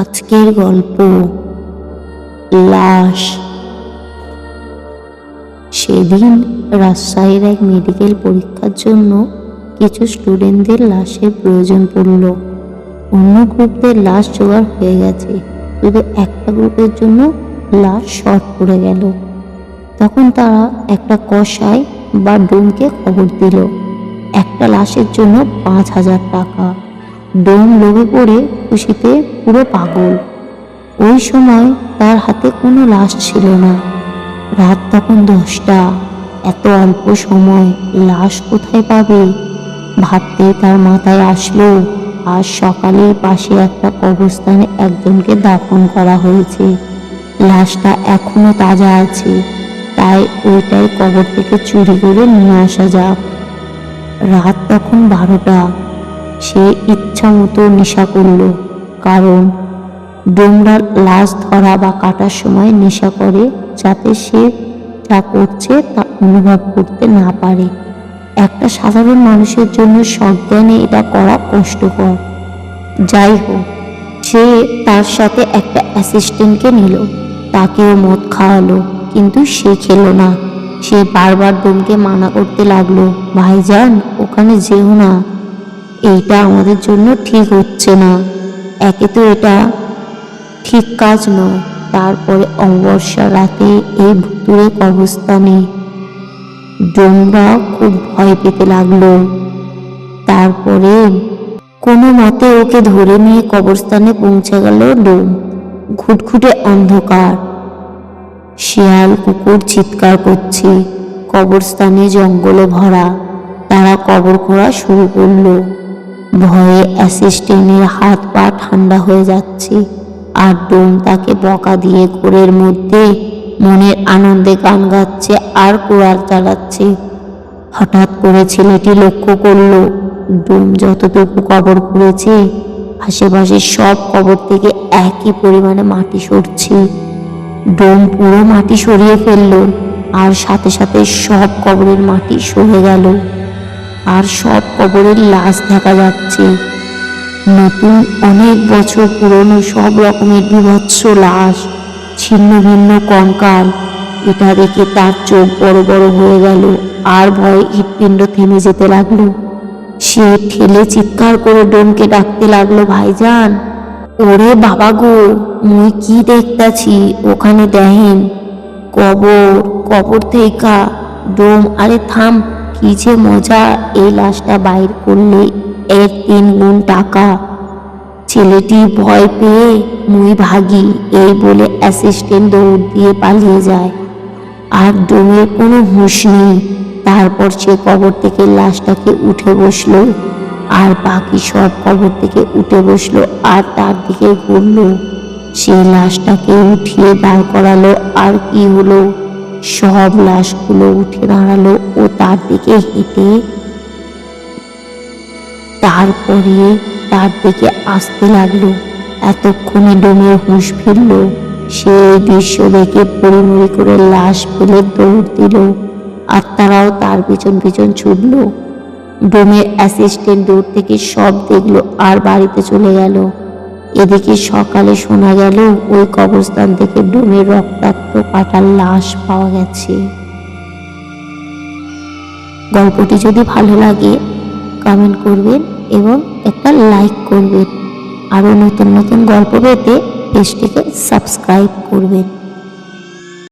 আজকের গল্প, লাশ। সেদিন রাজশাহীর এক মেডিকেল পরীক্ষার জন্য কিছু স্টুডেন্টদের লাশের প্রয়োজন পড়ল। অন্য গ্রুপদের লাশ জোগাড় হয়ে গেছে। শুধু একটা গ্রুপের জন্য লাশ শর্ট পড়ে গেল। তখন তারা একটা কষাই বা ডোমকে খবর দিল। একটা লাশের জন্য পাঁচ হাজার টাকা। ডোম লোভে পড়ে খুশিতে পুরো পাগল। ওই সময় তার হাতে কোনো লাশ ছিল না। রাত তখন দশটা। এত অল্প সময় লাশ কোথায় পাবে? ভাবতে তার মাথায় আসলো, আজ সকালে পাশে একটা কবরস্থানে একজনকে দাফন করা হয়েছে। লাশটা এখনও তাজা আছে, তাই ওইটাই কবর থেকে চুরি করে নিয়ে আসা যাক। রাত তখন বারোটা। সে ইচ্ছা মতো নেশা করল। কারণ ডোমরা লাশ ধরা বা কাটার সময় নেশা করে যাতে সে যা করছে তা অনুভব করতে না পারে। একটা সাধারণ মানুষের জন্য সজ্ঞানে এটা করা কষ্টকর। যাই হোক, সে তার সাথে একটা অ্যাসিস্ট্যান্টকে নিল। তাকেও মদ খাওয়ালো, কিন্তু সে খেলো না। সে বারবার ডোমকে মানা করতে লাগল, ভাইজান, ওখানে যেও না। এইটা আমাদের জন্য ঠিক হচ্ছে না। একে তো এটা ঠিক কাজ নয়। তারপরে অমাবস্যা রাতে এই ভুতুরে কবরস্থানে ডোমরা খুব ভয় পেতে লাগল। তারপরে কোনো মতে ওকে ধরে নিয়ে কবরস্থানে পৌঁছে গেল ডোম। ঘুটঘুটে অন্ধকার। শিয়াল কুকুর চিৎকার করছে। কবরস্থানে জঙ্গলে ভরা তারা কবর খোঁড়া শুরু করল। ভয়ে অ্যাসিস্ট্যান্টের হাত পা ঠান্ডা হয়ে যাচ্ছে আর ডোম তাকে বকা দিয়ে ঘোরের মধ্যে মনের আনন্দে গান গাচ্ছে আর কুড়াল চালাচ্ছে। হঠাৎ করে ছেলেটি লক্ষ্য করল, ডোম যতটুকু কবর করেছে আশেপাশে সব কবর থেকে একই পরিমাণে মাটি সরছে। ডোম পুরো মাটি সরিয়ে ফেলল আর সাথে সাথে সব কবরের মাটি সরে গেল। আর সব কবরের লাশ দেখা যাচ্ছে। নতুন অনেক বছর পুরনো সব রকমের বিভৎস লাশ, ছিন্ন ভিন্ন কঙ্কাল, এটা দেখে তার চোখ বড় বড় হয়ে গেল, আর ভয়ে হৃৎপিণ্ড থেমে যেতে লাগল। সে ঠেলে চিৎকার করে ডোমকে ডাকতে লাগল, ভাইজান! ওরে বাবা গো, মুই কি দেখতাছি? ওখানে দেহেন কবর কবর থেকা ডোম, আরে থাম। কি যে মজা এই লাশটা বাইর করলে এর তিন গুণ টাকা। ছেলেটি ভয় পেয়ে মুই ভাগি, এই বলে অ্যাসিস্ট্যান্ট দৌড় দিয়ে পালিয়ে যায়। আর ডোমের কোনো হুঁশ নেই। তারপর সে কবর থেকে লাশটাকে উঠে বসল, আর বাকি সব কবর থেকে উঠে বসল, আর তার দিকে ঘুরলো। সে লাশটাকে উঠিয়ে দাঁড় করালো, আর কি হলো? সব লাশগুলো উঠে দাঁড়াল ও তার দিকে হেঁটে। তারপরে তার দিকে আসতে লাগল। এতক্ষণে ডোমের হুঁশ ফিরল। সে দৃশ্য দেখে পরিমরি করে লাশ ফেলে দৌড় দিল। আর তারাও তার পিছন পিছন ছুটল। ডোমের অ্যাসিস্ট্যান্ট দূর থেকে সব দেখল আর বাড়িতে চলে গেল। এদিকে সকালে শোনা গেল, ওই কবরস্থান থেকে ডোমের রক্তাক্ত কাটার লাশ পাওয়া গেছে। গল্পটি যদি ভালো লাগে কমেন্ট করবেন এবং একটা লাইক করবেন। আরও নতুন নতুন গল্প পেতে পেজটিকে সাবস্ক্রাইব করবেন।